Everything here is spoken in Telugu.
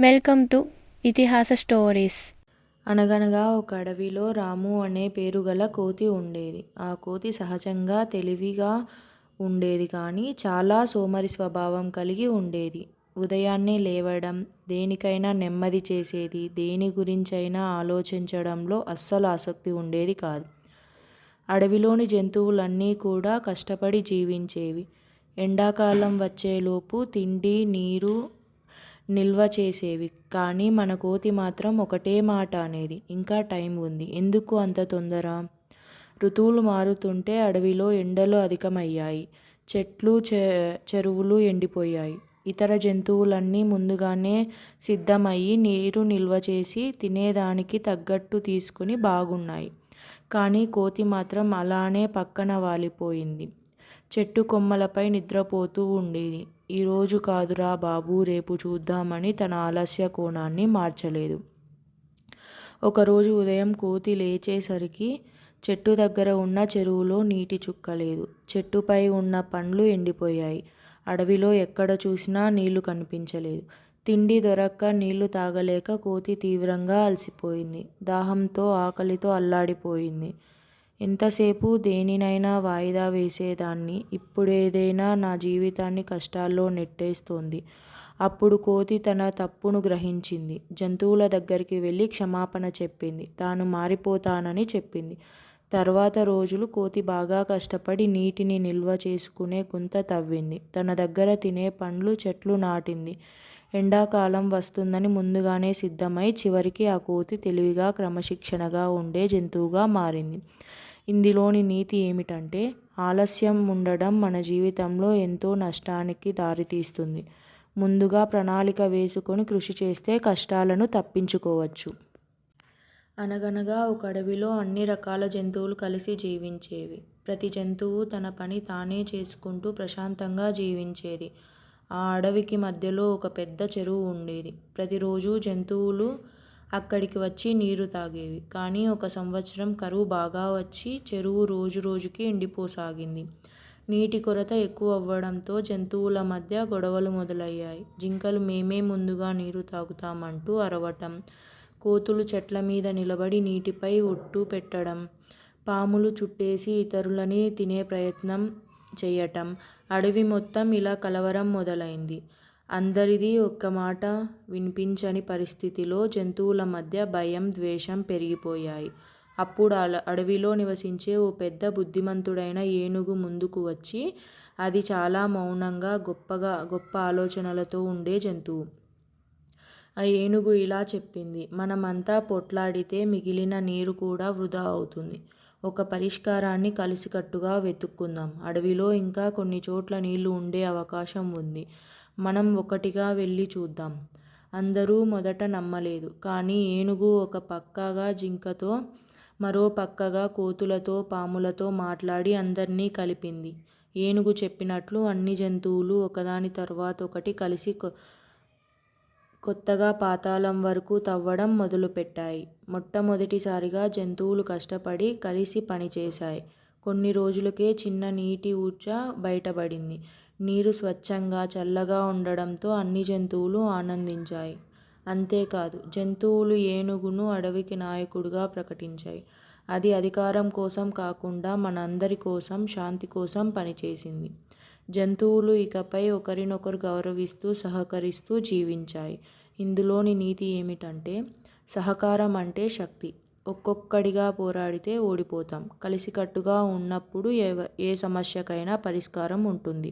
వెల్కమ్ టు ఇతిహాస స్టోరీస్. అనగనగా ఒక అడవిలో రాము అనే పేరుగల కోతి ఉండేది. ఆ కోతి సహజంగా తెలివిగా ఉండేది కానీ చాలా సోమరి స్వభావం కలిగి ఉండేది. ఉదయాన్నే లేవడం దేనికైనా నెమ్మది చేసేది దేని గురించైనా ఆలోచించడంలో అస్సలు ఆసక్తి ఉండేది కాదు. అడవిలోని జంతువులన్నీ కూడా కష్టపడి జీవించేవి. ఎండాకాలం వచ్చేలోపు తిండి నీరు నిల్వ చేసేవి. కానీ మన కోతి మాత్రం ఒకటే మాట అనేది. ఇంకా టైం ఉంది. ఎందుకు అంత తొందర? ఋతువులు మారుతుంటే అడవిలో ఎండలు అధికమయ్యాయి. చెట్లు చె చెరువులు ఎండిపోయాయి. ఇతర జంతువులన్నీ ముందుగానే సిద్ధమయ్యి నీరు నిల్వ చేసి తినేదానికి తగ్గట్టు తీసుకుని బాగున్నాయి. కానీ కోతి మాత్రం అలానే పక్కన వాలిపోయింది. చెట్టు కొమ్మలపై నిద్రపోతూ ఉండేది. ఈరోజు కాదురా బాబు రేపు చూద్దామని తన ఆలస్య కోణాన్ని మార్చలేదు. ఒకరోజు ఉదయం కోతి లేచేసరికి చెట్టు దగ్గర ఉన్న చెరువులో నీటి చుక్కలేదు. చెట్టుపై ఉన్న పండ్లు ఎండిపోయాయి. అడవిలో ఎక్కడ చూసినా నీళ్ళు కనిపించలేదు. తిండి దొరక్క నీళ్ళు తాగలేక కోతి తీవ్రంగా అలసిపోయింది. దాహంతో ఆకలితో అల్లాడిపోయింది. ఎంతసేపు దేనినైనా వాయిదా వేసేదాన్ని. ఇప్పుడేదైనా నా జీవితాన్ని కష్టాల్లో నెట్టేస్తోంది. అప్పుడు కోతి తన తప్పును గ్రహించింది. జంతువుల దగ్గరికి వెళ్ళి క్షమాపణ చెప్పింది. తాను మారిపోతానని చెప్పింది. తర్వాత రోజులు కోతి బాగా కష్టపడి నీటిని నిల్వ చేసుకునే గుంత తవ్వింది. తన దగ్గర తినే పండ్లు చెట్లు నాటింది. ఎండాకాలం వస్తుందని ముందుగానే సిద్ధమై చివరికి ఆ కోతి తెలివిగా క్రమశిక్షణగా ఉండే జంతువుగా మారింది. ఇందులోని నీతి ఏమిటంటే ఆలస్యం ఉండడం మన జీవితంలో ఎంతో నష్టానికి దారితీస్తుంది. ముందుగా ప్రణాళిక వేసుకొని కృషి చేస్తే కష్టాలను తప్పించుకోవచ్చు. అనగనగా ఒక అడవిలో అన్ని రకాల జంతువులు కలిసి జీవించేవి. ప్రతి జంతువు తన పని తానే చేసుకుంటూ ప్రశాంతంగా జీవించేది. ఆ అడవికి మధ్యలో ఒక పెద్ద చెరువు ఉండేది. ప్రతిరోజు జంతువులు అక్కడికి వచ్చి నీరు తాగేవి. కానీ ఒక సంవత్సరం కరువు బాగా వచ్చి చెరువు రోజు రోజుకి ఎండిపోసాగింది. నీటి కొరత ఎక్కువ అవ్వడంతో జంతువుల మధ్య గొడవలు మొదలయ్యాయి. జింకలు మేమే ముందుగా నీరు తాగుతామంటూ అరవటం కోతులు చెట్ల మీద నిలబడి నీటిపై ఒట్టు పెట్టడం పాములు చుట్టేసి ఇతరులని తినే ప్రయత్నం చేయటం అడవి మొత్తం ఇలా కలవరం మొదలైంది. అందరిది ఒక్క మాట వినిపించని పరిస్థితిలో జంతువుల మధ్య భయం ద్వేషం పెరిగిపోయాయి. అప్పుడు అల అడవిలో నివసించే ఓ పెద్ద బుద్ధిమంతుడైన ఏనుగు ముందుకు వచ్చి అది చాలా మౌనంగా గొప్పగా గొప్ప ఆలోచనలతో ఉండే జంతువు. ఆ ఏనుగు ఇలా చెప్పింది మనమంతా పొట్లాడితే మిగిలిన నీరు కూడా వృధా అవుతుంది. ఒక పరిష్కారాన్ని కలిసికట్టుగా వెతుక్కుందాం. అడవిలో ఇంకా కొన్ని చోట్ల నీళ్ళు ఉండే అవకాశం ఉంది. మనం ఒకటిగా వెళ్ళి చూద్దాం. అందరూ మొదట నమ్మలేదు. కానీ ఏనుగు ఒక పక్కగా జింకతో మరో పక్కగా కోతులతో పాములతో మాట్లాడి అందరినీ కలిపింది. ఏనుగు చెప్పినట్లు అన్ని జంతువులు ఒకదాని తర్వాత ఒకటి కలిసి కొత్తగా పాతాళం వరకు తవ్వడం మొదలుపెట్టాయి. మొట్టమొదటిసారిగా జంతువులు కష్టపడి కలిసి పనిచేశాయి. కొన్ని రోజులకే చిన్న నీటి ఊచ బయటపడింది. నీరు స్వచ్ఛంగా చల్లగా ఉండడంతో అన్ని జంతువులు ఆనందించాయి. అంతేకాదు జంతువులు ఏనుగును అడవికి నాయకుడిగా ప్రకటించాయి. అది అధికారం కోసం కాకుండా మనందరి కోసం శాంతి కోసం పనిచేసింది. జంతువులు ఇకపై ఒకరినొకరు గౌరవిస్తూ సహకరిస్తూ జీవించాయి. ఇందులోని నీతి ఏమిటంటే సహకారం అంటే శక్తి. ఒక్కొక్కడిగా పోరాడితే ఓడిపోతాం. కలిసికట్టుగా ఉన్నప్పుడు ఏ ఏ సమస్యకైనా పరిష్కారం ఉంటుంది.